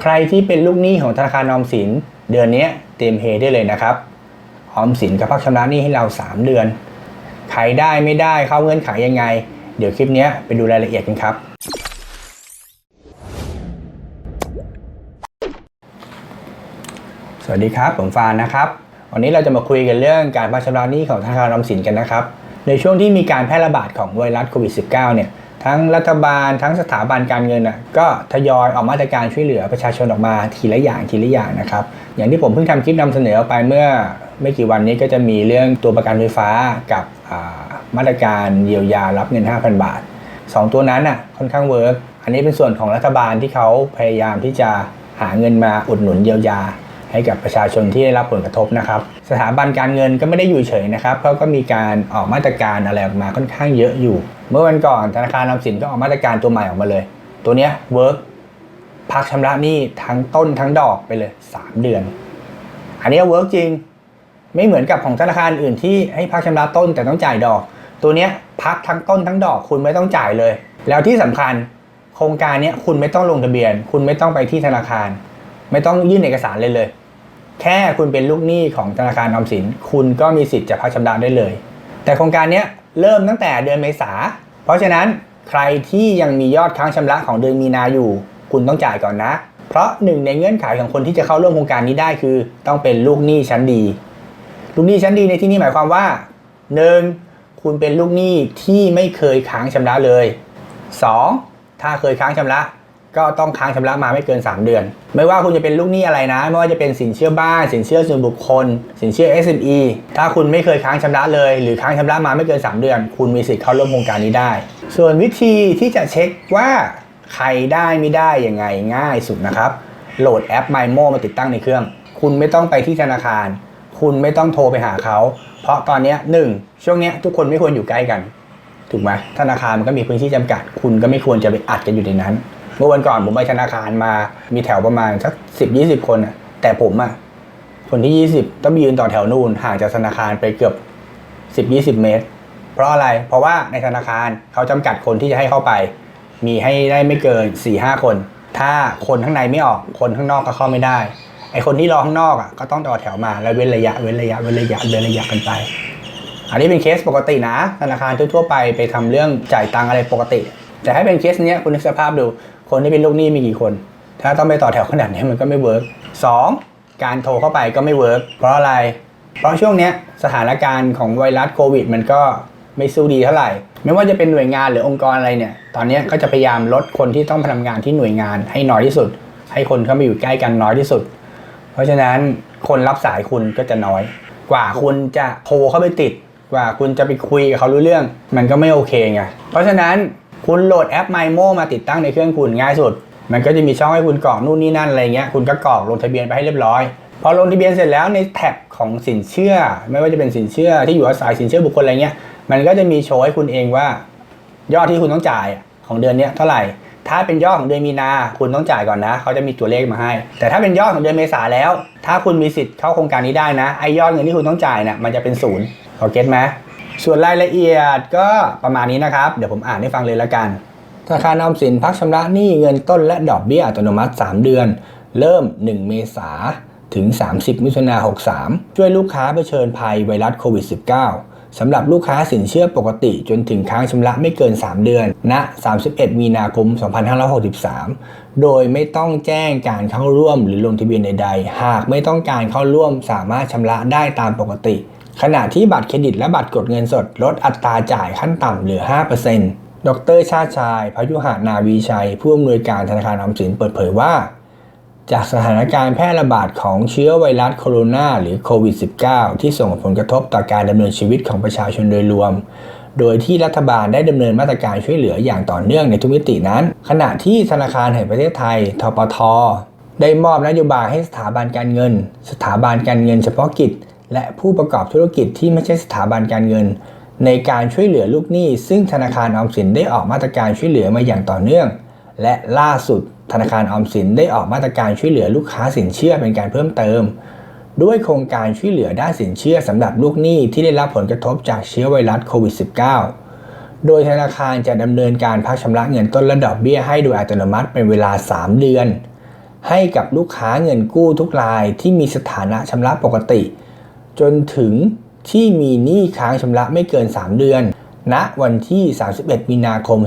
ใครที่เป็นลูกหนี้ของธนาคารออมสิน เดือนนี้เตรียมเฮได้เลยนะครับ ออมสินกับพักชำระหนี้ให้เรา 3 เดือนใครได้ไม่ได้เข้าเงื่อนไขยังไง เดี๋ยวคลิปนี้ไปดูรายละเอียดกันครับ สวัสดีครับ ผมฟานนะครับ วันนี้เราจะมาคุยกันเรื่องการพักชำระหนี้ของธนาคารออมสินกันนะครับ ในช่วงที่มีการแพร่ระบาดของไวรัสโควิด -19 เนี่ย ทั้งรัฐบาล ทั้งสถาบันการเงินอะก็ทยอยออกมาตรการช่วยเหลือประชาชนออกมาทีละอย่างทีละอย่างนะครับ อย่างที่ผมเพิ่งทำคลิปนำเสนอไปเมื่อไม่กี่วันนี้ก็จะมีเรื่องตัวประกันไฟฟ้ากับมาตรการเยียวยารับเงิน 5,000 บาท 2 ตัวนั้นอะค่อนข้างเวิร์กอันนี้เป็นส่วนของรัฐบาลที่เขาพยายามที่จะหาเงินมาอุดหนุนเยียวยา ให้กับประชาชนที่ได้รับผลกระทบนะครับ สถาบันการเงินก็ไม่ได้อยู่เฉยนะครับเขาก็มีการออกมาตรการอะไรออกมาค่อนข้างเยอะอยู่ เมื่อวันก่อนธนาคารออมสินก็ออกมาตรการตัวใหม่ออกมาเลย ตัวเนี้ยเวิร์กพักชำระหนี้ทั้งต้นทั้งดอกไปเลย 3 เดือน อันนี้เวิร์กจริง ไม่เหมือนกับของธนาคารอื่นที่ให้พักชำระต้นแต่ต้องจ่ายดอก ตัวเนี้ยพักทั้งต้นทั้งดอกคุณไม่ต้องจ่ายเลย แล้วที่สำคัญโครงการเนี้ยคุณไม่ต้องลงทะเบียน คุณไม่ต้องไปที่ธนาคาร ไม่ต้องยื่นเอกสารเลยเลย แค่คุณเป็นลูกหนี้ของธนาคารออมสิน คุณก็มีสิทธิ์จะพักชำระได้เลย แต่โครงการนี้ เริ่มตั้งแต่เดือนเมษา เพราะฉะนั้นใครที่ยังมียอดค้างชำระของเดือนมีนาอยู่ คุณต้องจ่ายก่อนนะ เพราะหนึ่งในเงื่อนไขของคนที่จะเข้าร่วมโครงการนี้ได้คือ ต้องเป็นลูกหนี้ชั้นดี ลูกหนี้ชั้นดีในที่นี้หมายความว่า 1. คุณเป็นลูกหนี้ที่ไม่เคยค้างชำระเลย 2. ถ้าเคยค้างชำระ ก็ต้องค้างชำระมาไม่เกิน 3 เดือน ไม่ว่าคุณจะเป็นลูกหนี้อะไรนะ ไม่ว่าจะเป็นสินเชื่อบ้าน สินเชื่อส่วนบุคคล สินเชื่อ SME ถ้าคุณไม่เคยค้างชำระเลย หรือค้างชำระมาไม่เกิน 3 เดือน คุณมีสิทธิ์เข้าร่วมโครงการนี้ได้ ส่วนวิธีที่จะเช็คว่าใครได้ไม่ได้ยังไงง่ายสุดนะครับ โหลดแอป MyMo มาติดตั้งในเครื่อง คุณไม่ต้องไปที่ธนาคาร คุณไม่ต้องโทรไปหาเขา เพราะตอนนี้หนึ่งช่วงนี้ทุกคนไม่ควรอยู่ใกล้กัน ถูกไหมธนาคารมันก็มีพื้นที่จำกัด คุณก็ไม่ควรจะไปอัดกันอยู่ในนั้น เมื่อวันก่อนผมไปธนาคารมา มีแถวประมาณสักสิบยี่สิบคนอะแต่ผมอะคนที่ยี่สิบต้องยืนต่อแถวนู่นห่างจากธนาคารไปเกือบสิบยี่สิบเมตร เพราะอะไร เพราะว่าในธนาคารเขาจำกัดคนที่จะให้เข้าไป มีให้ได้ไม่เกิน4ี่ห้าคน ถ้าคนข้างในไม่ออกคนข้างนอกก็เข้าไม่ได้ ไอคนที่รอข้างนอกอะก็ต้องต่อแถวมาแล้วเว้นระยะเว้นระยะเว้นระยะเว้นระยะกันไป อันนี้เป็นเคสปกตินะ ธนาคารทั่วๆไปไปทำเรื่องจ่ายตังอะไรปกติ แต่ถ้เป็นเคสเนี้ยคุณนึกสภาพดู คนที่เป็นลูกหนี้มีกี่คน ถ้าต้องไปต่อแถวขนาดนี้มันก็ไม่เวิร์กสองการโทรเข้าไปก็ไม่เวิร์กเพราะอะไร เพราะช่วงนี้สถานการณ์ของไวรัสโควิด มันก็ไม่สู้ดีเท่าไหร่ ไม่ว่าจะเป็นหน่วยงานหรือองค์กรอะไรเนี่ย ตอนนี้ก็จะพยายามลดคนที่ต้องทำงานที่หน่วยงานให้น้อยที่สุด ให้คนเข้ามาอยู่ใกล้กันน้อยที่สุด เพราะฉะนั้นคนรับสายคุณก็จะน้อย กว่าคุณจะโทรเข้าไปติด กว่าคุณจะไปคุยกับเขารู้เรื่อง มันก็ไม่โอเคไง เพราะฉะนั้น คุณโหลดแอป MyMo มาติดตั้งในเครื่องคุณง่ายสุด มันก็จะมีช่องให้คุณกรอกนู่นนี่นั่นอะไรเงี้ย คุณก็กรอกลงทะเบียนไปให้เรียบร้อย พอลงทะเบียนเสร็จแล้วในแท็บของสินเชื่อ ไม่ว่าจะเป็นสินเชื่อที่อยู่อาศัยสินเชื่อบุคคลอะไรเงี้ย มันก็จะมีโชว์ให้คุณเองว่า ยอดที่คุณต้องจ่ายของเดือนนี้เท่าไหร่ ถ้าเป็นยอดของเดือนมีนา คุณต้องจ่ายก่อนนะ เขาจะมีตัวเลขมาให้ แต่ถ้าเป็นยอดของเดือนเมษาแล้ว ถ้าคุณมีสิทธิ์เข้าโครงการนี้ได้นะ ไอยอดเงินที่คุณต้องจ่ายเนี่ยมันจะเป็นศูนย์เขาเก็ตไหม ส่วนรายละเอียดก็ประมาณนี้นะครับ เดี๋ยวผมอ่านให้ฟังเลยละกัน ธนาคารออมสินพักชำระหนี้เงินต้นและดอกเบี้ยอัตโนมัติ 3 เดือน เริ่ม 1 เมษาถึง 30 มิถุนา63 ช่วยลูกค้าเผชิญภัยไวรัสโควิด -19 สำหรับลูกค้าสินเชื่อปกติจนถึงค้างชำระไม่เกิน 3 เดือนณ31 มีนาคม 2563 โดยไม่ต้องแจ้งการเข้าร่วมหรือลงทะเบียนใดๆ หากไม่ต้องการเข้าร่วมสามารถชำระได้ตามปกติ ขณะที่บัตรเครดิตและบัตรกดเงินสดลดอัตราจ่ายขั้นต่ำเหลือ 5%ดรชาติชาย พยุหานาวีชัย ผู้อำนวยการธนาคารออมสินเปิดเผยว่า จากสถานการณ์แพร่ระบาดของเชื้อไวรัสโคโรนาหรือโควิด -19 ที่ส่งผลกระทบต่อการดำเนินชีวิตของประชาชนโดยรวมโดยที่รัฐบาลได้ดำเนินมาตรการช่วยเหลืออย่างต่อเนื่องในทุกมิตินั้น ขณะที่ธนาคารแห่งประเทศไทย ทปท ได้มอบนโยบายให้สถาบันการเงิน สถาบันการเงินเฉพาะกิจ และผู้ประกอบธุรกิจที่ไม่ใช่สถาบันการเงิน ในการช่วยเหลือลูกหนี้ ซึ่งธนาคารออมสินได้ออกมาตรการช่วยเหลือมาอย่างต่อเนื่อง และล่าสุด ธนาคารออมสินได้ออกมาตรการช่วยเหลือลูกค้าสินเชื่อเป็นการเพิ่มเติม ด้วยโครงการช่วยเหลือด้านสินเชื่อสำหรับลูกหนี้ที่ได้รับผลกระทบจากเชื้อไวรัสโควิด -19 โดยธนาคารจะดำเนินการพักชำระเงินต้นและดอกเบี้ยให้โดยอัตโนมัติเป็นเวลา 3 เดือน ให้กับลูกค้าเงินกู้ทุกรายที่มีสถานะชำระปกติ จนถึงที่มีหนี้ค้างชำระไม่เกิน 3 เดือน ณ วันที่ 31 มีนาคม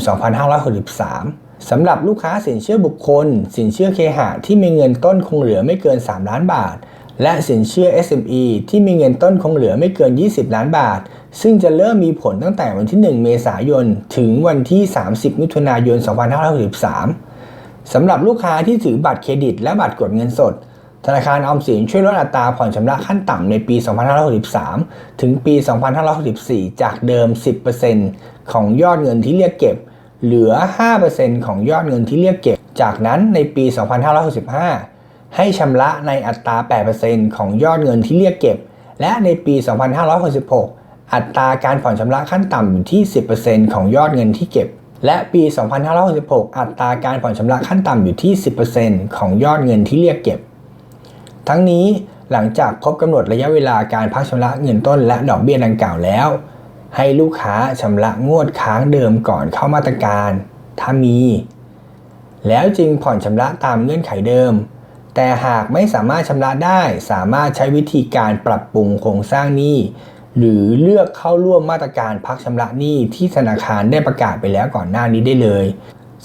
2563 สำหรับลูกค้าสินเชื่อบุคคล สินเชื่อเคหะที่มีเงินต้นคงเหลือไม่เกิน 3 ล้านบาท และสินเชื่อ SME ที่มีเงินต้นคงเหลือไม่เกิน 20 ล้านบาท ซึ่งจะเริ่มมีผลตั้งแต่วันที่ 1 เมษายน ถึงวันที่ 30 มิถุนายน 2563 สำหรับลูกค้าที่ถือบัตรเครดิตและบัตรกดเงินสด ธนาคารออมสินช่วยลดอัตราผ่อนชำระขั้นต่ำในปี 2563 ถึงปี 2564 จากเดิม 10%ของยอดเงินที่เรียกเก็บ เหลือ 5%ของยอดเงินที่เรียกเก็บ จากนั้นในปี 2565 ให้ชำระในอัตรา 8%ของยอดเงินที่เรียกเก็บ และในปี 2566 อัตราการผ่อนชำระขั้นต่ำอยู่ที่ 10%ของยอดเงินที่เก็บ และปี 2566 อัตราการผ่อนชำระขั้นต่ำอยู่ที่ 10%ของยอดเงินที่เรียกเก็บ ทั้งนี้หลังจากครบกำหนดระยะเวลาการพักชำระเงินต้นและดอกเบี้ยดังกล่าวแล้ว ให้ลูกค้าชำระงวดค้างเดิมก่อนเข้ามาตรการ ถ้ามี แล้วจึงผ่อนชำระตามเงื่อนไขเดิม แต่หากไม่สามารถชำระได้สามารถใช้วิธีการปรับปรุงโครงสร้างหนี้หรือเลือกเข้าร่วมมาตรการพักชำระหนี้ที่ธนาคารได้ประกาศไปแล้วก่อนหน้านี้ได้เลย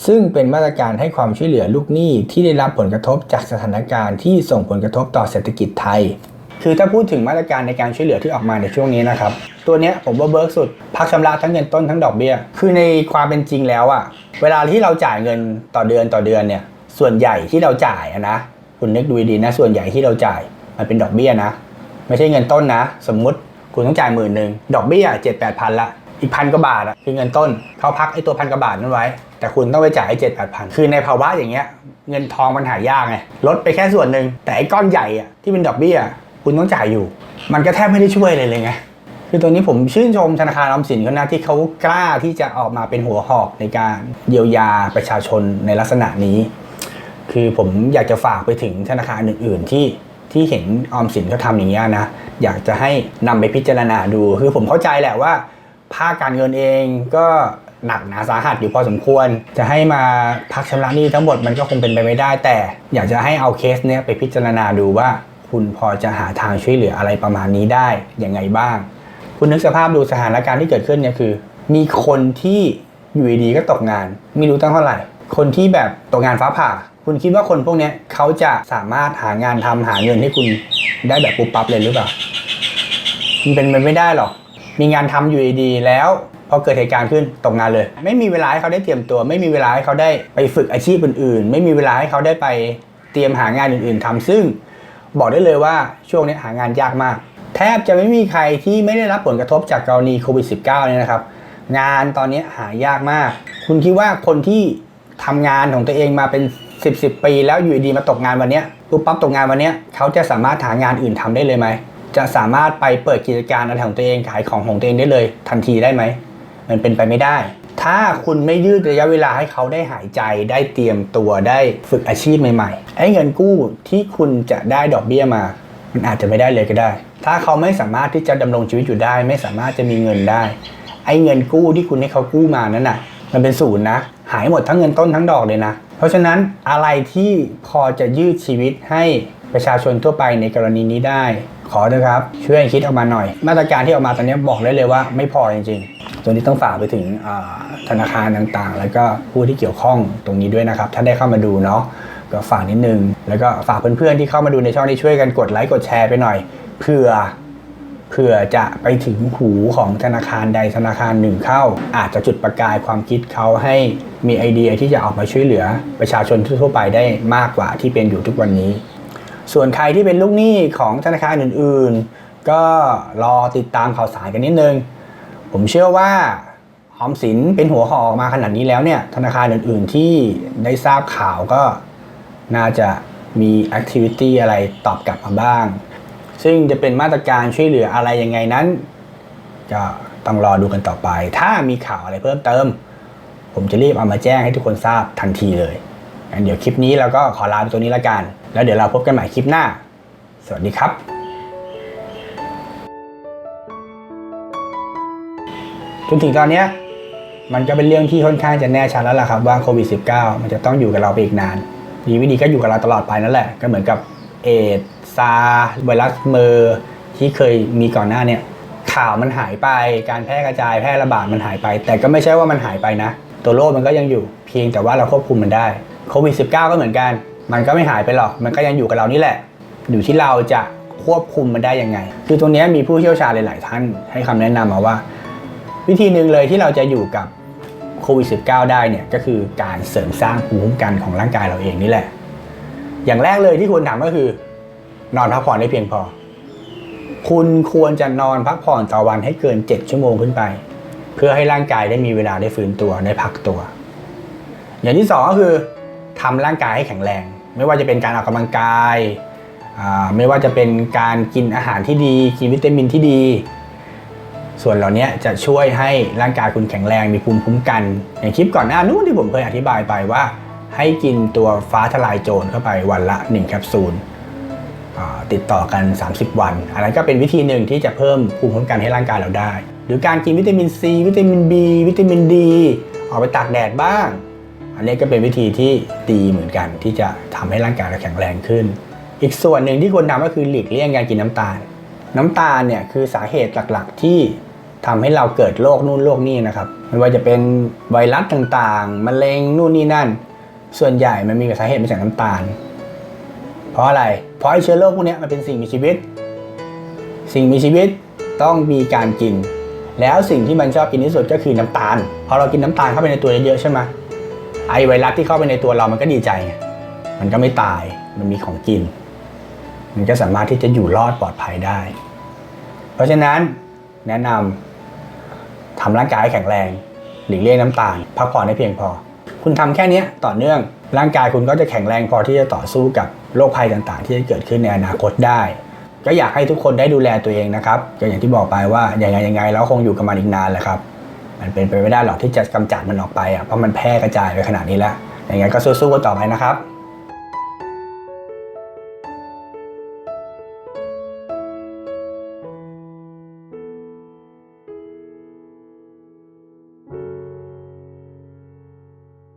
ซึ่งเป็นมาตรการให้ความช่วยเหลือลูกหนี้ที่ได้รับผลกระทบจากสถานการณ์ที่ส่งผลกระทบต่อเศรษฐกิจไทย คือถ้าพูดถึงมาตรการในการช่วยเหลือที่ออกมาในช่วงนี้นะครับ ตัวเนี้ยผมว่าเบิร์กสุด พักชำระทั้งเงินต้นทั้งดอกเบี้ย คือในความเป็นจริงแล้วอะเวลาที่เราจ่ายเงินต่อเดือนต่อเดือนเนี่ย ส่วนใหญ่ที่เราจ่ายนะ คุณนึกดูดีนะ ส่วนใหญ่ที่เราจ่ายมันเป็นดอกเบี้ยนะ ไม่ใช่เงินต้นนะ สมมุติคุณต้องจ่ายหมื่นหนึ่งดอกเบี้ยเจ็ดแปดพันละอีกพันกว่าบาทอะคือเงินต้นเขาพักไอ้ตัวพันกว่าบาทนั้นไว้ แต่คุณต้องไปจ่ายไอ้เจ็ดแปดพันคือในภาวะอย่างเงี้ยเงินทองมันหายากไงลดไปแค่ส่วนหนึ่งแต่ไอ้ก้อนใหญ่อะที่เป็นดอกเบี้ย คุณต้องจ่ายอยู่ มันก็แทบไม่ได้ช่วยเลยเลยไงคือตรงนี้ผมชื่นชมธนาคารออมสินเขานะที่เขากล้าที่จะออกมาเป็นหัวหอกในการเยียวยาประชาชนในลักษณะนี้ คือผมอยากจะฝากไปถึงธนาคารอื่น ๆ ที่ที่เห็นออมสินเขาทำอย่างนี้ยนะ อยากจะให้นำไปพิจารณาดู คือผมเข้าใจแหละว่า ภาคการเงินเองก็ หนักหนาสาหัสอยู่พอสมควร จะให้มาพักชำระหนี้ทั้งหมดมันก็คงเป็นไปไม่ได้ แต่อยากจะให้เอาเคสเนี้ยไปพิจารณาดูว่าคุณพอจะหาทางช่วยเหลืออะไรประมาณนี้ได้ยังไงบ้าง คุณนึกสภาพดูสถานการณ์ที่เกิดขึ้นเนี่ยคือ มีคนที่อยู่ดีๆก็ตกงาน ไม่รู้ตั้งเท่าไหร่ คนที่แบบตกงานฟ้าผ่า คุณคิดว่าคนพวกเนี้ยเขาจะสามารถหางานทำหาเงินให้คุณได้แบบปุ๊บปั๊บเลยหรือเปล่ามันเป็นไปไม่ได้หรอกมีงานทำอยู่ดีๆแล้ว พอเกิดเหตุการณ์ขึ้นตกงานเลย ไม่มีเวลาให้เขาได้เตรียมตัว ไม่มีเวลาให้เขาได้ไปฝึกอาชีพอื่น ๆ ไม่มีเวลาให้เขาได้ไปเตรียมหางานอื่น ๆทำซึ่งบอกได้เลยว่าช่วงนี้หางานยากมาก แทบจะไม่มีใครที่ไม่ได้รับผลกระทบจากกรณีโควิด -19 เนี่ยนะครับ งานตอนนี้หายากมาก คุณคิดว่าคนที่ทำงานของตัวเองมาเป็น 10บสปี แล้วอยู่ดีมาตกงานวันนี้ปุ๊บปั๊บตกงานวันนี้เขาจะสามารถหางานอื่นทำได้เลยไหมจะสามารถไปเปิดกิจการอะไรของตัวเองขายของของตัวเองได้เลย ทันทีได้ไหม มันเป็นไปไม่ได้ ถ้าคุณไม่ยืดระยะเวลาให้เขาได้หายใจได้เตรียมตัวได้ฝึกอาชีพใหม่ๆไอ้เงินกู้ที่คุณจะได้ดอกเบี้ยมา มันอาจจะไม่ได้เลยก็ได้ ถ้าเขาไม่สามารถที่จะดำรงชีวิตอยู่ได้ ไม่สามารถจะมีเงินได้ ไอ้เงินกู้ที่คุณให้เขากู้มานั้นน่ะ มันเป็นศูนย์นะ หายหมดทั้งเงินต้นทั้งดอกเลยนะ เพราะฉะนั้นอะไรที่พอจะยืดชีวิตให้ประชาชนทั่วไปในกรณีนี้ได้ ขอเถอะครับ ช่วยคิดออกมาหน่อย มาตรการที่ออกมาตอนนี้บอกได้เลยว่าไม่พอจริงๆตัวนี้ต้องฝากไปถึงธนาคารต่างๆ แล้วก็ผู้ที่เกี่ยวข้องตรงนี้ด้วยนะครับ ถ้าได้เข้ามาดูเนาะก็ฝากนิดนึง แล้วก็ฝากเพื่อนๆที่เข้ามาดูในช่องนี้ช่วยกันกดไลค์กดแชร์ไปหน่อยเพื่อเผื่อจะไปถึงหูของธนาคารใดธนาคารหนึ่งเข้า อาจจะจุดประกายความคิดเขาให้มีไอเดียที่จะออกมาช่วยเหลือประชาชนทั่วไปได้มากกว่าที่เป็นอยู่ทุกวันนี้ ส่วนใครที่เป็นลูกหนี้ของธนาคารอื่นๆ ก็รอติดตามข่าวสารกันนิดนึง ผมเชื่อว่าออมสินเป็นหัวหอกออกมาขนาดนี้แล้วเนี่ย ธนาคารอื่นๆที่ได้ทราบข่าวก็น่าจะมีแอคทิวิตี้อะไรตอบกลับมาบ้าง ซึ่งจะเป็นมาตรการช่วยเหลืออะไรยังไงนั้น ก็ต้องรอดูกันต่อไป ถ้ามีข่าวอะไรเพิ่มเติม ผมจะรีบเอามาแจ้งให้ทุกคนทราบทันทีเลย งั้นเดี๋ยวคลิปนี้เราก็ขอลาไปตัวนี้ละกัน แล้วเดี๋ยวเราพบกันใหม่คลิปหน้า สวัสดีครับจนถึงตอนนี้มันก็เป็นเรื่องที่ค่อนข้างจะแน่ชัดแล้วล่ะครับว่าโควิด -19 มันจะต้องอยู่กับเราไปอีกนาน ดีไม่ดีก็อยู่กับเราตลอดไปนั่นแหละ ก็เหมือนกับเอดซาไวรัสเมอร์ที่เคยมีก่อนหน้าเนี่ยข่าวมันหายไปการแพร่กระจายแพร่ระบาดมันหายไป แต่ก็ไม่ใช่ว่ามันหายไปนะ ตัวโรคมันก็ยังอยู่เพียงแต่ว่าเราควบคุมมันได้ โควิด -19 ก็เหมือนกัน มันก็ไม่หายไปหรอก มันก็ยังอยู่กับเรานี่แหละ อยู่ที่เราจะควบคุมมันได้ยังไง คือตรงนี้มีผู้เชี่ยวชาญหลาย ๆ ท่านให้คำแนะนำมาว่า วิธีหนึ่งเลยที่เราจะอยู่กับโควิด -19 ได้เนี่ยก็คือการเสริมสร้างภูมิคุ้มกันของร่างกายเราเองนี่แหละ อย่างแรกเลยที่ควรทำก็คือ นอนพักผ่อนได้เพียงพอ คุณควรจะนอนพักผ่อนต่อวันให้เกิน 7 ชั่วโมงขึ้นไป เพื่อให้ร่างกายได้มีเวลาได้ฟื้นตัวได้พักตัว อย่างที่สองก็คือ ทำร่างกายให้แข็งแรง ไม่ว่าจะเป็นการออกกำลังกาย ไม่ว่าจะเป็นการกินอาหารที่ดี กินวิตามินที่ดี ส่วนเหล่านี้จะช่วยให้ร่างกายคุณแข็งแรงมีภูมิคุ้มกัน อย่างคลิปก่อนหน้านู้นที่ผมเคยอธิบายไปว่า ให้กินตัวฟ้าทลายโจรเข้าไปวันละ 1 แคปซูลติดต่อกัน 30 วัน อันนั้นก็เป็นวิธีหนึ่งที่จะเพิ่มภูมิคุ้มกันให้ร่างกายเราได้ หรือการกินวิตามินซีวิตามิน B วิตามินดีออกไปตากแดดบ้าง อันนี้ก็เป็นวิธีที่ดีเหมือนกันที่จะทำให้ร่างกายเราแข็งแรงขึ้น อีกส่วนหนึ่งที่ควรทำก็คือหลีกเลี่ยงการกินน้ำตาล น้ำตาลเนี่ยคือสาเหตุหลักๆที่ทำให้เราเกิดโรคนู่นโรคนี่นะครับไม่ว่าจะเป็นไวรัสต่างๆมะเร็งนู่นนี่นั่น ส่วนใหญ่มันมีสาเหตุมาจากน้ำตาล เพราะอะไร เพราะไอเชื้อโรคพวกนี้มันเป็นสิ่งมีชีวิต สิ่งมีชีวิตต้องมีการกิน แล้วสิ่งที่มันชอบกินที่สุดก็คือน้ำตาล พอเรากินน้ำตาลเข้าไปในตัวเยอะๆใช่ไหม ไอไวรัสที่เข้าไปในตัวเรามันก็ดีใจไงมันก็ไม่ตายมันมีของกิน มันก็สามารถที่จะอยู่รอดปลอดภัยได้ เพราะฉะนั้นแนะนำทำร่างกายให้แข็งแรง หลีกเลี่ยงน้ำตาลพักผ่อนให้เพียงพอ คุณทำแค่นี้ต่อเนื่องร่างกายคุณก็จะแข็งแรงพอที่จะต่อสู้กับโรคภัยต่างๆ ที่จะเกิดขึ้นในอนาคตได้ ก็อยากให้ทุกคนได้ดูแลตัวเองนะครับก็อย่างที่บอกไปว่าอย่างไงยังไงเราคงอยู่กับมันอีกนานแหละครับ มันเป็นไปไม่ได้หรอกที่จะกำจัดมันออกไปอะเพราะมันแพร่กระจายไปขนาดนี้แล้วอย่างเงก็สู้ๆกันต่อไปนะครับ